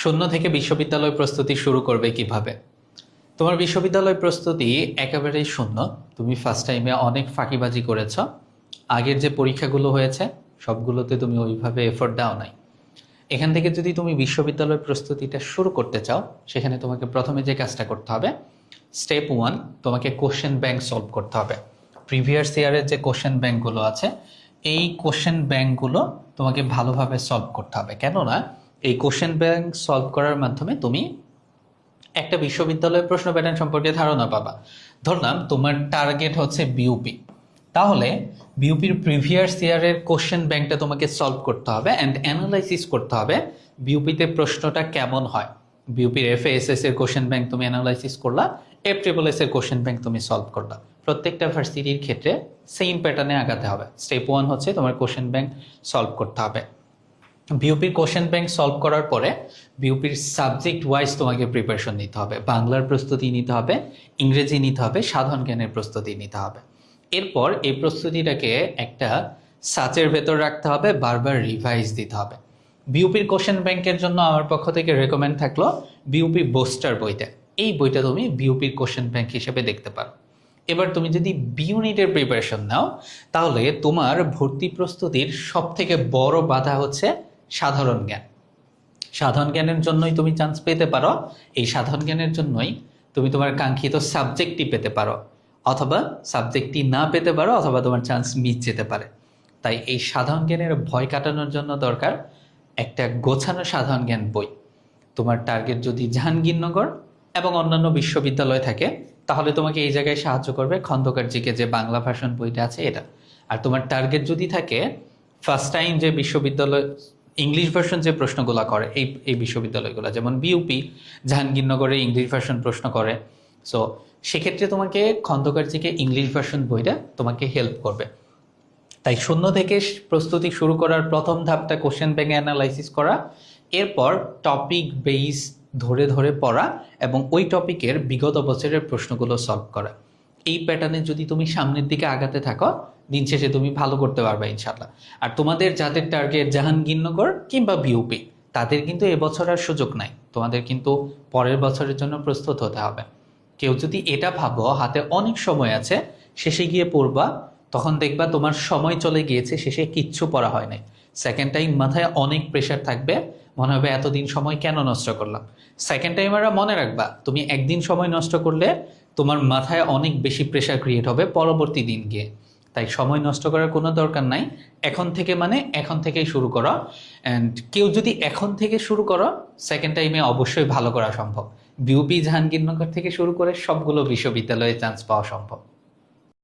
শূন্য থেকে বিশ্ববিদ্যালয় প্রস্তুতি শুরু করবে কীভাবে? তোমার বিশ্ববিদ্যালয় প্রস্তুতি একেবারেই শূন্য। তুমি ফার্স্ট টাইমে অনেক ফাঁকিবাজি করেছ। আগের যে পরীক্ষাগুলো হয়েছে, সবগুলোতে তুমি ওইভাবে এফোর্ট দাও নাই। এখান থেকে যদি তুমি বিশ্ববিদ্যালয় প্রস্তুতিটা শুরু করতে চাও, সেখানে তোমাকে প্রথমে যে কাজটা করতে হবে স্টেপ ওয়ান তোমাকে কোশ্চেন ব্যাংক সলভ করতে হবে। প্রিভিয়াস ইয়ারের যে কোশ্চেন ব্যাংকগুলো আছে, এই কোশ্চেন ব্যাংকগুলো তোমাকে ভালোভাবে সলভ করতে হবে। কেননা এই কোশ্চেন ব্যাংক সলভ করার মাধ্যমে তুমি একটা বিশ্ববিদ্যালয়ের প্রশ্ন প্যাটার্ন সম্পর্কে ধারণা পাবা। ধরলাম তোমার টার্গেট হচ্ছে বিউপি তাহলে বিউপির প্রিভিয়াস ইয়ারের কোশ্চেন ব্যাংকটা তোমাকে সলভ করতে হবে অ্যান্ড অ্যানালাইসিস করতে হবে বিউপিতে প্রশ্নটা কেমন হয়। বিউপির এফ এস এর কোশ্চেন ব্যাংক তুমি অ্যানালাইসিস করলা এফ ট্রিপল এস এর কোশ্চেন ব্যাংক তুমি সলভ করলা। প্রত্যেকটা ভার্সিটির ক্ষেত্রে সেম প্যাটার্নে আগাতে হবে। স্টেপ ওয়ান হচ্ছে তোমার কোশ্চেন ব্যাংক সলভ করতে হবে। বিউপির কোশ্চেন ব্যাংক সলভ করার পরে বিউপির সাবজেক্ট ওয়াইজ তোমাকে প্রিপারেশন নিতে হবে। বাংলার প্রস্তুতি নিতে হবে, ইংরেজি নিতে হবে, সাধারণ জ্ঞানের প্রস্তুতি নিতে হবে। এরপর এই প্রস্তুতিটাকে একটা সাচের ভেতর রাখতে হবে, বারবার রিভাইজ দিতে হবে। বিউপির কোশ্চেন ব্যাংকের জন্য আমার পক্ষ থেকে রেকমেন্ড থাকল বিউপি বোস্টার বইটা। এই বইটা তুমি বিউপির কোশ্চেন ব্যাংক হিসেবে দেখতে পারো। এবার তুমি যদি বি ইউনিটের প্রিপারেশন নাও, তাহলে তোমার ভর্তি প্রস্তুতির সব থেকে বড় বাধা হচ্ছে সাধারণ জ্ঞান। সাধারণ জ্ঞানের জন্যই তুমি চান্স পেতে পারো, এই সাধারণ জ্ঞানের জন্যই তুমি তোমার কাঙ্ক্ষিত সাবজেক্টটি পেতে পারো, অথবা সাবজেক্টটি না পেতে পারো, অথবা তোমার চান্স মিস যেতে পারে। তাই এই সাধারণ জ্ঞানের ভয় কাটানোর জন্য দরকার একটা গোছানো সাধারণ জ্ঞান বই। তোমার টার্গেট যদি জাহাঙ্গীরনগর এবং অন্যান্য বিশ্ববিদ্যালয় থাকে, তাহলে তোমাকে এই জায়গায় সাহায্য করবে খন্দকার জিকে যে বাংলা ভাষণ বইটা আছে এটা। আর তোমার টার্গেট যদি থাকে ফার্স্ট টাইম যে বিশ্ববিদ্যালয় ইংলিশ ভার্সন যে প্রশ্নগুলো করে, এই এই বিশ্ববিদ্যালয়গুলো, যেমন বিউপি জাহাঙ্গীরনগরে ইংলিশ ভার্সন প্রশ্ন করে। সো সেক্ষেত্রে তোমাকে খন্দকার জিকে ইংলিশ ভার্সন বইটা তোমাকে হেল্প করবে। তাই শূন্য থেকে প্রস্তুতি শুরু করার প্রথম ধাপটা কোশ্চেন ব্যাংক অ্যানালাইসিস করা, এরপর টপিক বেস ধরে ধরে পড়া এবং ওই টপিকের বিগত বছরের প্রশ্নগুলো সলভ করা। এই প্যাটার্নে যদি তুমি সামনের দিকে আগাতে থাকো দিন শেষে তুমি ভালো করতে পারবে ইনশাল্লাহ আর তোমাদের যাদের টার্গেট জাহাঙ্গীরনগর কিংবা বিউপি তাদের কিন্তু এবছর আর সুযোগ নাই। তোমাদের কিন্তু পরের বছরের জন্য প্রস্তুত হতে হবে। কেউ যদি এটা ভাবো, হাতে অনেক সময় আছে, শেষে গিয়ে পড়বা, তখন দেখবা তোমার সময় চলে গিয়েছে, শেষে কিচ্ছু পড়া হয় নাই। সেকেন্ড টাইম মাথায় অনেক প্রেশার থাকবে, মনে হবে এতদিন সময় কেন নষ্ট করলাম? সেকেন্ড টাইম আমরা মনে রাখবা, তুমি একদিন সময় নষ্ট করলে তোমার মাথায় অনেক বেশি প্রেশার ক্রিয়েট হবে পরবর্তী দিন গিয়ে। তাই সময় নষ্ট করার কোনো দরকার নাই। এখন থেকে মানে এখন থেকেই শুরু করো। অ্যান্ড কেউ যদি এখন থেকে শুরু করো সেকেন্ড টাইমে অবশ্যই ভালো করা সম্ভব। বিউপি জাহাঙ্গীরনগর থেকে শুরু করে সবগুলো বিশ্ববিদ্যালয়ে চান্স পাওয়া সম্ভব।